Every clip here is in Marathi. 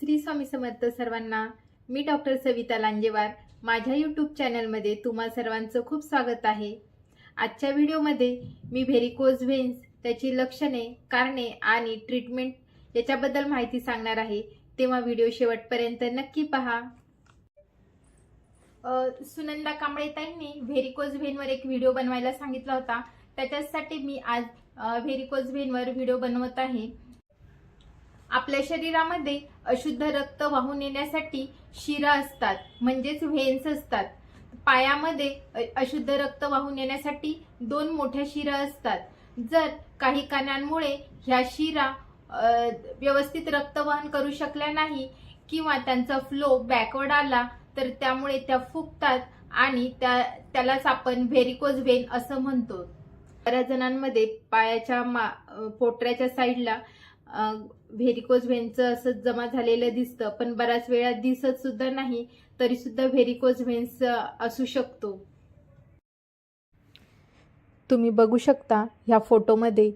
श्री स्वामी समर्थ सर्वांना मी डॉक्टर सविता लांजेवार. माझ्या यूट्यूब चॅनलमध्ये तुम्हा सर्वांचं खूप स्वागत आहे. आजच्या व्हिडिओमध्ये मी व्हेरिकोज व्हेन्स त्याची लक्षणे कारणे आणि ट्रीटमेंट याच्याबद्दल माहिती सांगणार आहे. तेव्हा व्हिडिओ शेवटपर्यंत नक्की पहा. सुनंदा कांबळेताईंनी व्हेरिकोज व्हेनवर एक व्हिडिओ बनवायला सांगितला होता. त्याच्यासाठी मी आज व्हेरिकोज व्हेनवर व्हिडिओ बनवत आहे. आपल्या शरीरामध्ये अशुद्ध रक्त वाहून येण्यासाठी शिरा असतात म्हणजेच व्हेन्स असतात. पायामध्ये अशुद्ध रक्त वाहून येण्यासाठी दोन मोठ्या शिरा असतात. जर काही कारणांमुळे ह्या शिरा व्यवस्थित रक्तवहन करू शकल्या नाही किंवा त्यांचा फ्लो बॅकवर्ड आला तर त्यामुळे त्या फुगतात आणि त्या त्यालाच आपण व्हेरिकोज व्हेन असं म्हणतो. बऱ्याच जणांमध्ये पायाच्या मा पोटऱ्याच्या साईडला व्हेरिकोज व्हेनचं असं जमा झालेलं दिसतं पण बऱ्याच वेळा दिसत सुद्धा नाही तरी सुद्धा व्हेरिकोज व्हेन्स असू शकतो. तुम्ही बघू शकता ह्या फोटोमध्ये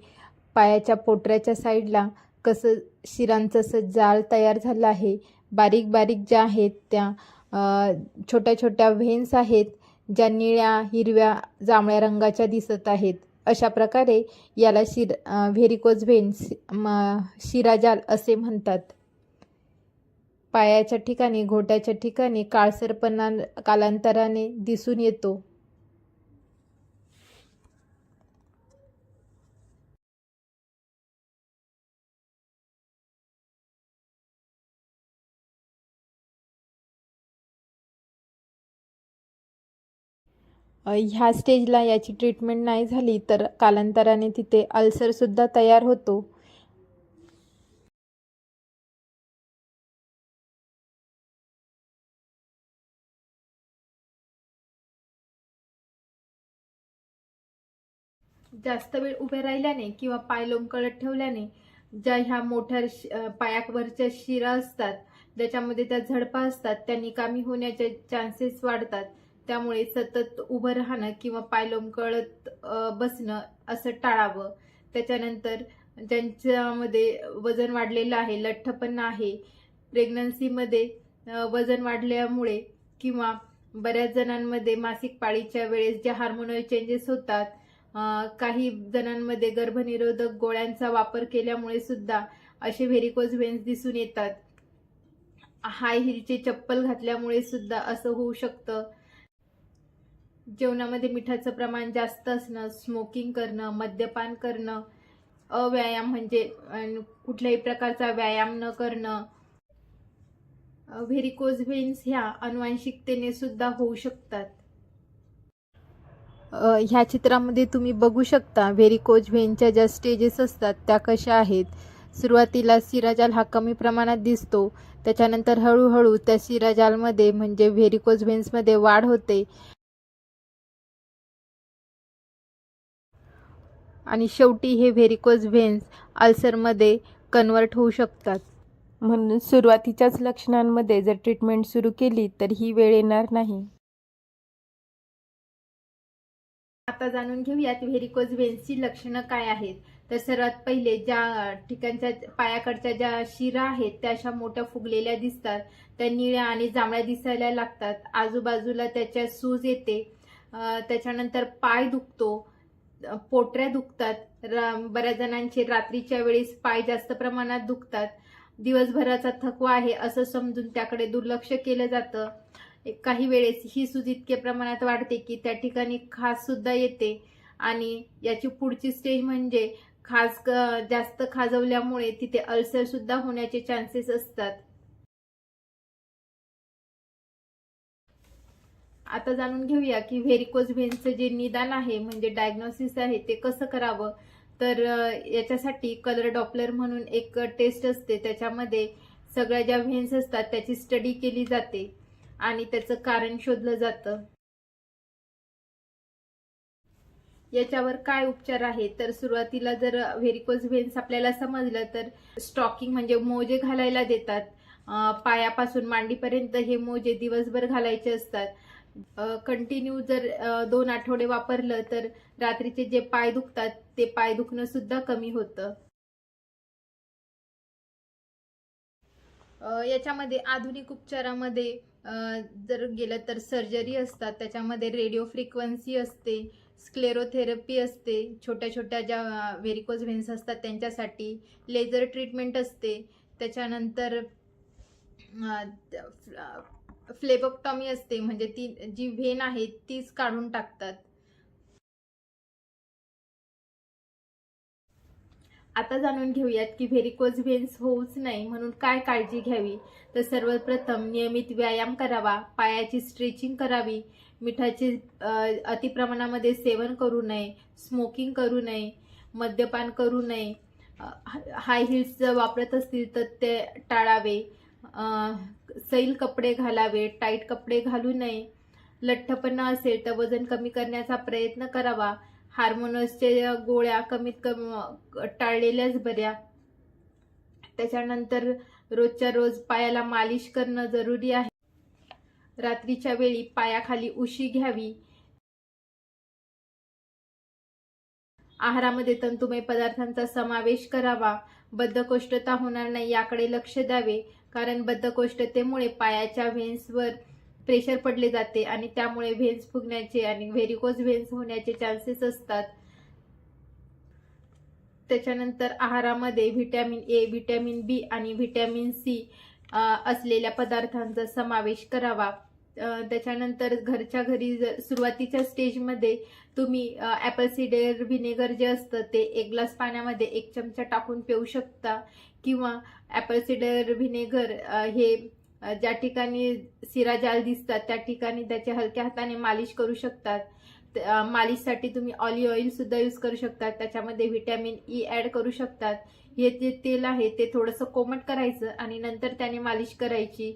पायाच्या पोटऱ्याच्या साईडला कसं शिरांचं असं जाळ तयार झालं आहे. बारीक बारीक ज्या आहेत त्या अ, छोट्या छोट्या व्हेन्स आहेत ज्या निळ्या हिरव्या जांभळ्या रंगाच्या दिसत आहेत. अशा प्रकारे याला शिर व्हेरिकोज व्हेन शिराजाल असे म्हणतात. पायाच्या ठिकाणी घोट्याच्या ठिकाणी काळसरपणा कालांतराने दिसून येतो. ह्या स्टेजला याची ट्रीटमेंट नाही झाली तर कालांतराने तिथे अल्सरसुद्धा तयार होतो. जास्त वेळ उभे राहिल्याने किंवा पाय लोंबकळत ठेवल्याने ज्या ह्या मोठ्या पायावरच्या शिरा असतात ज्याच्यामध्ये त्या झडपा असतात त्या निकामी होण्याचे चान्सेस वाढतात. त्यामुळे सतत उभं राहणं किंवा पाय कळत बसणं असं टाळावं. त्याच्यानंतर ज्यांच्यामध्ये वजन वाढलेलं आहे लठ्ठपणा आहे प्रेग्नन्सीमध्ये वजन वाढल्यामुळे किंवा बऱ्याच जणांमध्ये मासिक पाळीच्या वेळेस जे हार्मोनल चेंजेस होतात काही जणांमध्ये गर्भनिरोधक गोळ्यांचा वापर केल्यामुळे सुद्धा असे व्हेरिकोज व्हेन्स दिसून येतात. हाय हिलचे चप्पल घातल्यामुळे सुद्धा असं होऊ शकतं. जेवणामध्ये मिठाचं प्रमाण जास्त असणं स्मोकिंग करणं मद्यपान करणं अव्यायाम म्हणजे कुठल्याही प्रकारचा व्यायाम न करणं व्हेरिकोज व्हेन्स ह्या अनुवांशिकतेने सुद्धा होऊ शकतात. ह्या चित्रामध्ये तुम्ही बघू शकता व्हेरिकोज व्हेनच्या ज्या स्टेजेस असतात त्या कशा आहेत. सुरुवातीला सिराजाल हा कमी प्रमाणात दिसतो त्याच्यानंतर हळूहळू त्या सिराजालमध्ये म्हणजे व्हेरिकोज व्हेन्समध्ये वाढ होते. आणि शेवटी हे व्हेरिकोज व्हेन्स अल्सरमध्ये कन्वर्ट होऊ शकतात. म्हणून सुरुवातीच्याच लक्षणांमध्ये जर ट्रीटमेंट सुरू केली तर ही वेळ येणार नाही. आता जाणून घेऊयात व्हेरिकोज व्हेन्सची लक्षणं काय आहेत. तर सर्वात पहिले ज्या ठिकाणच्या पायाकडच्या ज्या शिरा आहेत त्या अशा मोठ्या फुगलेल्या दिसतात. त्या निळ्या आणि जांभळ्या दिसायला लागतात. आजूबाजूला त्याच्या सूज येते. त्याच्यानंतर पाय दुखतो. पोटऱ्या दुखतात. रा- बऱ्याच जणांचे रात्रीच्या वेळेस पाय जास्त प्रमाणात दुखतात. दिवसभराचा थकवा आहे असं समजून त्याकडे दुर्लक्ष केलं जातं. काही वेळेस ही सूज इतके प्रमाणात वाढते की त्या ठिकाणी खास सुद्धा येते. आणि याची पुढची स्टेज म्हणजे खास क- जास्त खाजवल्यामुळे तिथे अल्सर सुद्धा होण्याचे चान्सेस असतात. आता जाणून घेऊया की व्हेरिकोज व्हेनचं जे निदान आहे म्हणजे डायग्नोसिस आहे ते कसं करावं? तर याच्यासाठी कलर डॉपलर म्हणून एक टेस्ट असते. त्याच्यामध्ये सगळ्या ज्या व्हेन्स असतात त्याची स्टडी केली जाते आणि त्याचं कारण शोधलं जातं. याच्यावर काय उपचार आहे? तर सुरुवातीला जर व्हेरिकोज व्हेन्स आपल्याला समजलं तर स्टॉकिंग म्हणजे मोजे घालायला देतात. पायापासून मांडीपर्यंत हे मोजे दिवसभर घालायचे असतात. कंटिन्यू जर दोन आठवडे वापरलं तर रात्रीचे जे पाय दुखतात ते पाय दुखणं सुद्धा कमी होतं. याच्यामध्ये आधुनिक उपचारामध्ये जर गेलं तर सर्जरी असतात त्याच्यामध्ये रेडिओ फ्रिक्वन्सी असते स्क्लेरोथेरपी असते छोट्या छोट्या ज्या व्हेरिकोज व्हेन्स असतात त्यांच्यासाठी लेझर ट्रीटमेंट असते. त्याच्यानंतर फ्लेबोक्टॉमी असते म्हणजे ती जी व्हेन आहे तीच काढून टाकतात. आता जाणून घेऊयात की व्हेरिकोज व्हेन्स होऊच नाही म्हणून काय काळजी घ्यावी. तर सर्वप्रथम नियमित व्यायाम करावा पायाची स्ट्रेचिंग करावी मिठाचे अतिप्रमाणामध्ये सेवन करू नये स्मोकिंग करू नये मद्यपान करू नये हाय हिल्स जर वापरत असतील तर ते टाळावे. सैल कपडे घालावे टाईट कपडे घालू नये. लठ्ठपणा असेल तर वजन कमी करण्याचा प्रयत्न करावा. हार्मोनसच्या गोळ्या कमीत कमी टाळलेल्याच बऱ्या. त्याच्यानंतर रोजच्या रोज पायाला मालिश करणं जरुरी आहे. रात्रीच्या वेळी पायाखाली उशी घ्यावी. आहारामध्ये तंतुमय पदार्थांचा समावेश करावा. बद्धकोष्ठता होणार नाही याकडे लक्ष द्यावे. कारण बद्धकोष्ठतेमुळे पायाच्या व्हेन्सवर प्रेशर पडले जाते आणि त्यामुळे व्हेन्स फुगण्याचे आणि व्हेरिकोज व्हेन्स होण्याचे चान्सेस असतात. त्याच्यानंतर आहारामध्ये व्हिटॅमिन ए व्हिटॅमिन बी आणि व्हिटॅमिन सी असलेल्या पदार्थांचा समावेश करावा. त्याच्यानंतर घरच्या घरी जर सुरुवातीच्या स्टेजमध्ये तुम्ही ॲपल सिडेर व्हिनेगर जे असतं ते एक ग्लास पाण्यामध्ये एक चमचा टाकून पिऊ शकता. किंवा ॲपल सिडेर व्हिनेगर हे ज्या ठिकाणी सिरा जाल दिसतात त्या ठिकाणी त्याचे हलक्या हाताने मालिश करू शकतात. त- मालिशसाठी तुम्ही ऑलिव्ह ऑइलसुद्धा यूज करू शकतात. त्याच्यामध्ये व्हिटॅमिन ई ॲड करू शकतात. हे जे तेल आहे ते थोडंसं कोमट करायचं आणि नंतर त्याने मालिश करायची.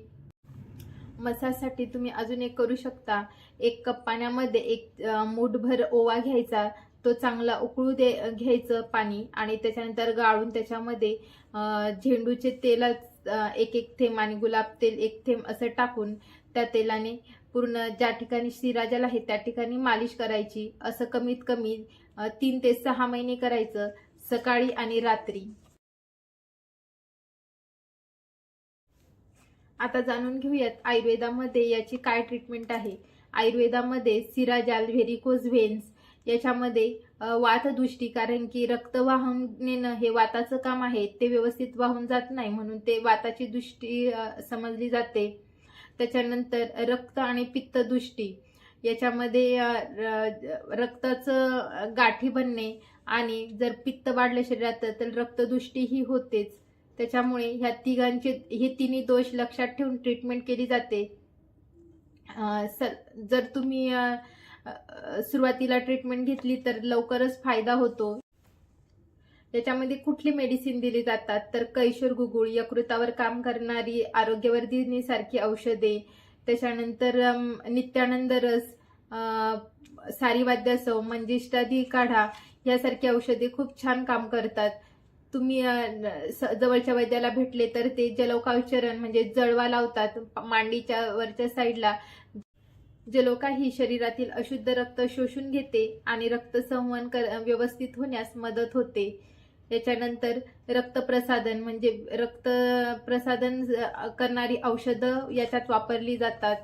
मसाजसाठी तुम्ही अजून एक करू शकता. एक कप पाण्यामध्ये एक मूठभर ओवा घ्यायचा. तो चांगला उकळू दे घ्यायचं पाणी आणि त्याच्यानंतर गाळून त्याच्यामध्ये झेंडूचे तेलात एक एक थेंब आणि गुलाब तेल एक थेंब असं टाकून त्या तेलाने पूर्ण ज्या ठिकाणी श्रीराजाला आहे त्या ठिकाणी मालिश करायची. असं कमीत कमी तीन ते सहा महिने करायचं. सकाळी आणि रात्री. आता जाणून घेऊयात आयुर्वेदामध्ये याची काय ट्रीटमेंट आहे. आयुर्वेदामध्ये सिराजाल व्हेरिकोज व्हेन्स याच्यामध्ये वातदृष्टी कारण की रक्त वाहून नेणं हे वाताचं काम आहे. ते व्यवस्थित वाहून जात नाही म्हणून ते वाताची दृष्टी समजली जाते. त्याच्यानंतर रक्त आणि पित्तदृष्टी याच्यामध्ये र- रक्ताचं गाठी बनणे आणि जर पित्त वाढलं शरीरात तर रक्तदृष्टी ही होतेच. त्याच्यामुळे ह्या तिघांचे हे तिन्ही दोष लक्षात ठेवून ट्रीटमेंट केली जाते. सर जर तुम्ही सुरुवातीला ट्रीटमेंट घेतली तर लवकरच फायदा होतो. त्याच्यामध्ये कुठली मेडिसिन दिली जातात? तर कैशोर गुगुळ यकृतावर काम करणारी आरोग्यवर्धिनीसारखी औषधे त्याच्यानंतर नित्यानंद रस सारीवाद्यासव मंजिष्ठादी काढा यासारखी औषधे खूप छान काम करतात. तुम्ही जवळच्या वैद्याला भेटले तर ते जलौकाचरण म्हणजे जळवा लावतात मांडीच्या वरच्या साईडला. जलोका ही शरीरातील अशुद्ध रक्त शोषून घेते आणि रक्त संवहन कर व्यवस्थित होण्यास मदत होते. याच्यानंतर रक्तप्रसादन म्हणजे रक्त प्रसादन करणारी औषधं याच्यात वापरली जातात.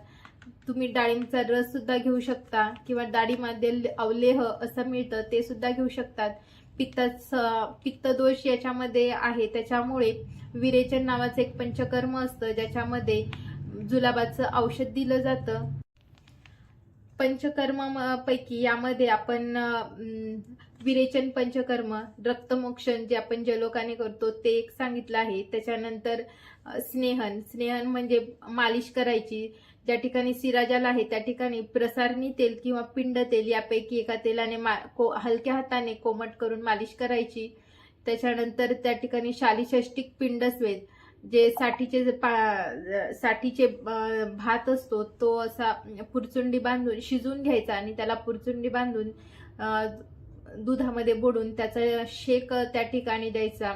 तुम्ही डाळिंबचा रस सुद्धा घेऊ शकता किंवा डाळीमध्ये अवलेह असं मिळतं ते सुद्धा घेऊ शकतात. पित्तच पित्तदोष याच्यामध्ये आहे. त्याच्यामुळे विरेचन नावाचं एक पंचकर्म असतं ज्याच्यामध्ये जुलाबाचं औषध दिलं जातं. पंचकर्म पैकी यामध्ये आपण विरेचन पंचकर्म रक्तमोक्षण जे आपण जलोकाने करतो ते एक सांगितलं आहे. त्याच्यानंतर स्नेहन. स्नेहन म्हणजे मालिश करायची. ज्या ठिकाणी सिराजाल आहे त्या ठिकाणी प्रसारणी तेल किंवा पिंड तेल यापैकी एका तेलाने मा को हलक्या हाताने कोमट करून मालिश करायची. त्याच्यानंतर त्या ठिकाणी शालिषष्टिक पिंडस्वेद जे साठीचे जे पा साठीचे भात असतो तो असा पुरचुंडी बांधून शिजवून घ्यायचा आणि त्याला पुरचुंडी बांधून दुधामध्ये बुडून त्याचा शेक त्या ठिकाणी द्यायचा.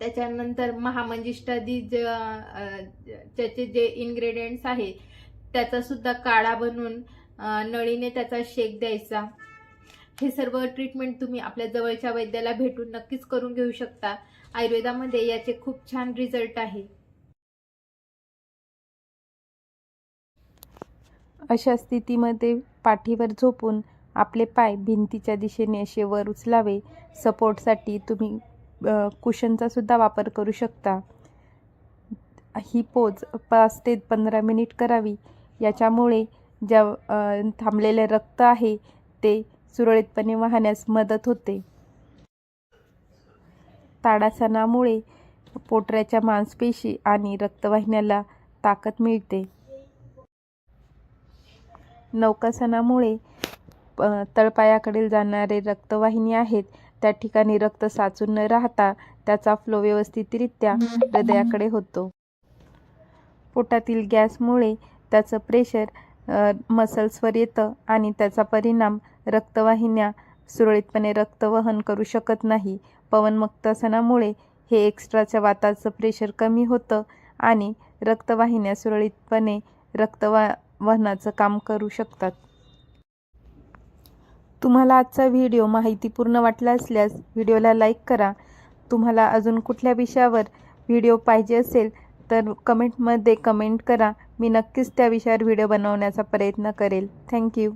त्याच्यानंतर महामंजिष्ठादी त्याचे जे इन्ग्रेडियंट्स आहे त्याचा सुद्धा काढा बनवून नळीने त्याचा शेक द्यायचा. हे सर्व ट्रीटमेंट तुम्ही आपल्या जवळच्या वैद्याला भेटून नक्कीच करून घेऊ शकता. आयुर्वेदामध्ये याचे खूप छान रिझल्ट आहे. अशा स्थितीमध्ये पाठीवर झोपून आपले पाय भिंतीच्या दिशेने असे वर उचलावे. सपोर्टसाठी तुम्ही कुशनचासुद्धा कुशनचा सुद्धा वापर करू शकता. ही पोज पाच ते पंधरा मिनिट करावी. याच्यामुळे ज्या थांबलेले रक्त आहे ते सुरळीतपणे वाहण्यास मदत होते. ताडासनामुळे पोटऱ्याच्या मांसपेशी आणि रक्तवाहिन्याला ताकद मिळते. नौकासनामुळे तळपायाकडील जाणारे रक्तवाहिनी आहेत त्या ठिकाणी रक्त साचून न राहता त्याचा फ्लो व्यवस्थितरित्या हृदयाकडे होतो. पोटातील गॅसमुळे त्याचं प्रेशर मसल्सवर येतं आणि त्याचा परिणाम रक्तवाहिन्या सुरळीतपणे रक्त वहन करू शकत नाही. पवनमुक्तासनामुळे हे एक्स्ट्राच्या वाताचं प्रेशर कमी होतं आणि रक्तवाहिन्या सुरळीतपणे रक्तवा वहनाचं काम करू शकतात. तुम्हाला आजचा व्हिडिओ माहितीपूर्ण वाटला असल्यास व्हिडिओला लाईक करा. तुम्हाला अजून कुठल्या विषयावर व्हिडिओ पाहिजे असेल तर कमेंटमध्ये कमेंट करा. मी नक्कीच त्या विषयावर व्हिडिओ बनवण्याचा प्रयत्न करेल. थँक्यू